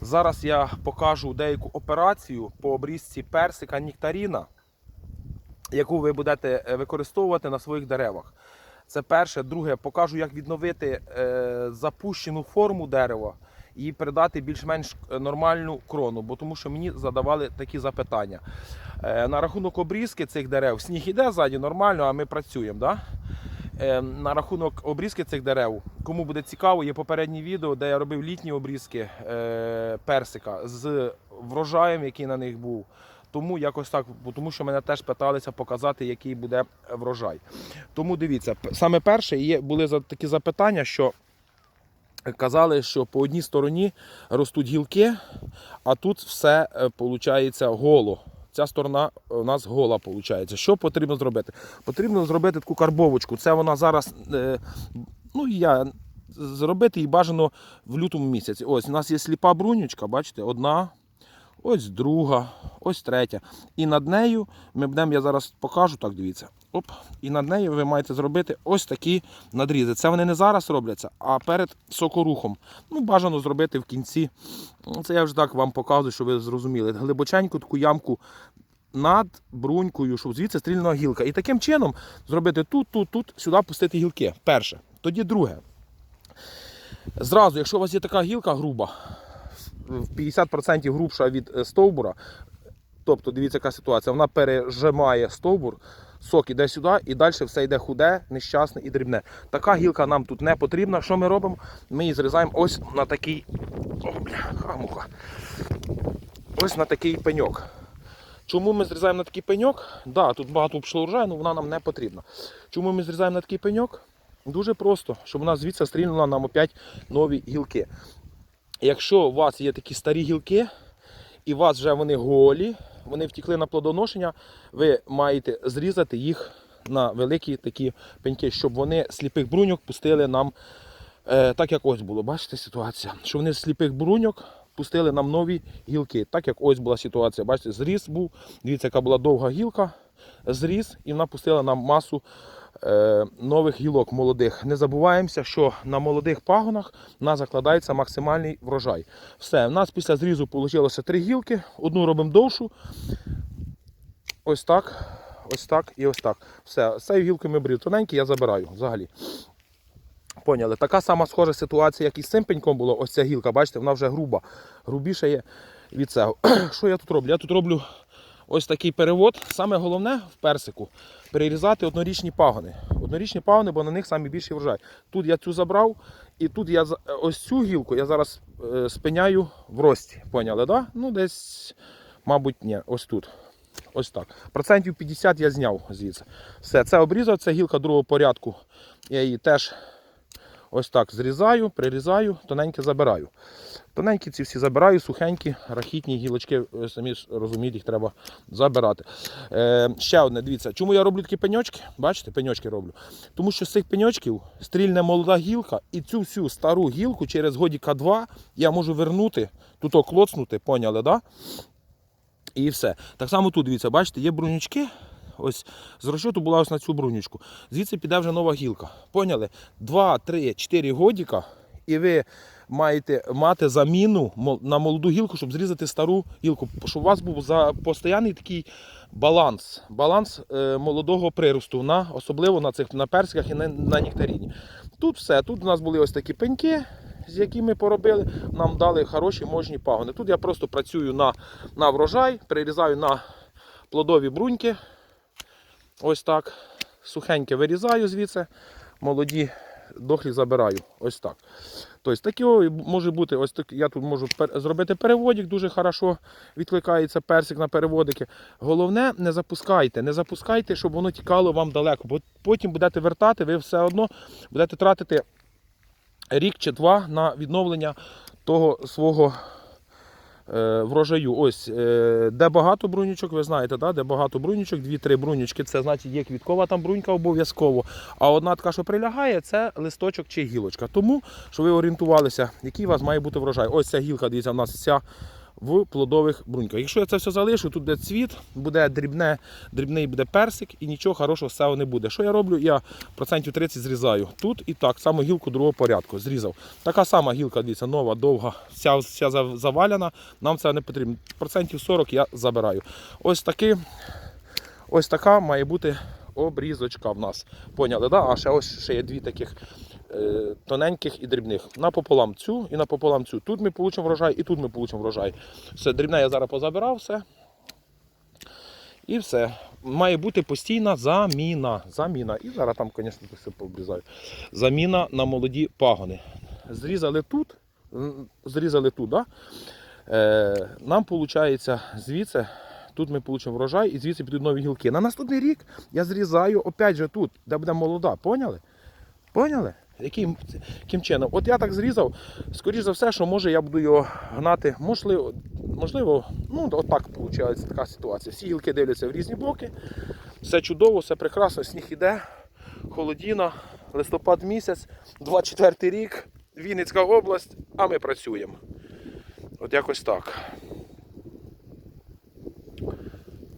Зараз я покажу деяку операцію по обрізці персика нектаріна, яку ви будете е, використовувати на своїх деревах. Це перше. Друге, покажу, як відновити е, запущену форму дерева і передати більш-менш е, нормальну крону, бо тому що мені задавали такі запитання. На рахунок обрізки цих дерев, сніг іде ззаді нормально, а ми працюємо. Да? Е, на рахунок обрізки цих дерев, кому буде цікаво, є попереднє відео, де я робив літні обрізки е, персика з врожаєм, який на них був. Тому якось так, тому що мене теж питалися показати, який буде врожай. Тому дивіться, саме перше є, були такі запитання, що казали, що по одній стороні ростуть гілки, а тут все виходить голо. Ця сторона у нас гола виходить. Що потрібно зробити? Потрібно зробити таку карбовочку. Це вона зараз, е, ну я зробити її бажано в лютому місяці. Ось у нас є сліпа брунючка, бачите, одна, ось друга, ось третя. І над нею ми будемо, я зараз покажу, так дивіться. Оп, і над нею ви маєте зробити ось такі надрізи. Це вони не зараз робляться, а перед сокорухом. Ну, бажано зробити в кінці. Це я вже так вам показую, щоб ви зрозуміли. Глибоченьку таку ямку над брунькою, щоб звідси стрільнула гілка. І таким чином зробити тут, тут, тут, сюди пустити гілки. Перше. Тоді друге. Зразу, якщо у вас є така гілка груба, в 50% грубша від е, стовбура, тобто дивіться, яка ситуація, вона пережимає стовбур, сок іде сюди, і далі все йде худе, нещасне і дрібне. Така гілка нам тут не потрібна. Що ми робимо? Ми її зрізаємо ось на такий. О, бля, муха. Ось на такий пеньок. Чому ми зрізаємо на такий пеньок? Да, тут багато пішло урожаю, але вона нам не потрібна. Чому ми зрізаємо на такий пеньок? Дуже просто, щоб нас звідси стрільнула нам опять нові гілки. Якщо у вас є такі старі гілки, і у вас вже вони голі, вони втікли на плодоношення, ви маєте зрізати їх на великі такі пеньки, щоб вони сліпих бруньок пустили нам, е, так як ось було. Бачите ситуація? Щоб вони сліпих бруньок пустили нам нові гілки. Так як ось була ситуація. Бачите, зріз був. Дивіться, яка була довга гілка, зріз, і вона пустила нам масу нових гілок молодих. Не забуваємося, що на молодих пагонах у нас закладається максимальний врожай. Все, у нас після зрізу вийшло три гілки. Одну робимо довшу. Ось так, ось так і ось так. Все, з цією гілкою ми брів тоненькі, я забираю взагалі. Поняли? Така сама схожа ситуація, як і з цим пеньком було. Ось ця гілка, бачите, вона вже груба. Грубіша є від цього. Що я тут роблю? Я тут роблю ось такий перевод. Саме головне в персику перерізати однорічні пагони. Однорічні пагони, бо на них найбільший врожай. Тут я цю забрав, і тут я ось цю гілку я зараз е, спиняю в рості. Поняли, да? Ну, десь, мабуть, ні, ось тут. Ось так. Процентів 50 я зняв звідси. Все, це обрізав, це гілка другого порядку. Я її теж ось так зрізаю, прирізаю, тоненьке забираю. Тоненькі ці всі забираю, сухенькі, рахітні гілочки, самі ж розумієте, їх треба забирати. Е, ще одне, дивіться, чому я роблю такі пеньочки? Бачите, пеньочки роблю. Тому що з цих пеньочків стрільне молода гілка, і цю всю стару гілку через годіка 2 я можу вернути, тут оклоцнути, поняли, да? І все. Так само тут, дивіться, бачите, є брунючки. Ось з розчоту була ось на цю брунючку. Звідси піде вже нова гілка. Поняли? 2, 3, 4 годіка, і ви маєте мати заміну на молоду гілку, щоб зрізати стару гілку. Щоб у вас був за постійний такий баланс. Баланс е, молодого приросту, на, особливо на цих на персиках і на, на нектаріні. Тут все. Тут у нас були ось такі пеньки, з якими поробили, нам дали хороші можні пагони. Тут я просто працюю на, на врожай, прирізаю на плодові бруньки. Ось так. Сухеньке вирізаю звідси, молоді дохлі забираю. Ось так. Тобто такі може бути, ось так, я тут можу зробити переводик, дуже хорошо відкликається персик на переводики. Головне, не запускайте, не запускайте, щоб воно тікало вам далеко, бо потім будете вертати, ви все одно будете тратити рік чи два на відновлення того свого врожаю. Ось, е, де багато брунючок, ви знаєте, да? де багато брунючок, дві-три брунючки, це значить є квіткова там брунька обов'язково. А одна така, що прилягає, це листочок чи гілочка. Тому, що ви орієнтувалися, який у вас має бути врожай. Ось ця гілка, дивіться, у нас вся в плодових бруньках. Якщо я це все залишу, тут буде цвіт, буде дрібне, дрібний буде персик і нічого хорошого з цього не буде. Що я роблю? Я процентів 30 зрізаю тут і так, само гілку другого порядку. Зрізав. Така сама гілка, дивіться, нова, довга, вся, вся зав- заваляна. Нам це не потрібно. Процентів 40 я забираю. Ось таки, ось така має бути обрізочка в нас. Поняли, да? А ще ось ще є дві таких е, тоненьких і дрібних. Напополам цю і напополам цю. Тут ми получимо врожай і тут ми получимо врожай. Все, дрібне я зараз позабирав, все. І все. Має бути постійна заміна. Заміна. І зараз там, звісно, все пообрізаю. Заміна на молоді пагони. Зрізали тут, зрізали тут, да? е, нам виходить звідси. Тут ми получимо врожай і звідси підуть нові гілки. На наступний рік я зрізаю опять же тут, де буде молода. Поняли? Поняли? Яким, яким чином? От я так зрізав, скоріш за все, що може я буду його гнати. Можливо, можливо, ну отак виходить така ситуація. Всі гілки дивляться в різні боки. Все чудово, все прекрасно, сніг іде, холодіна, листопад місяць, 24 рік, Вінницька область, а ми працюємо. От якось так.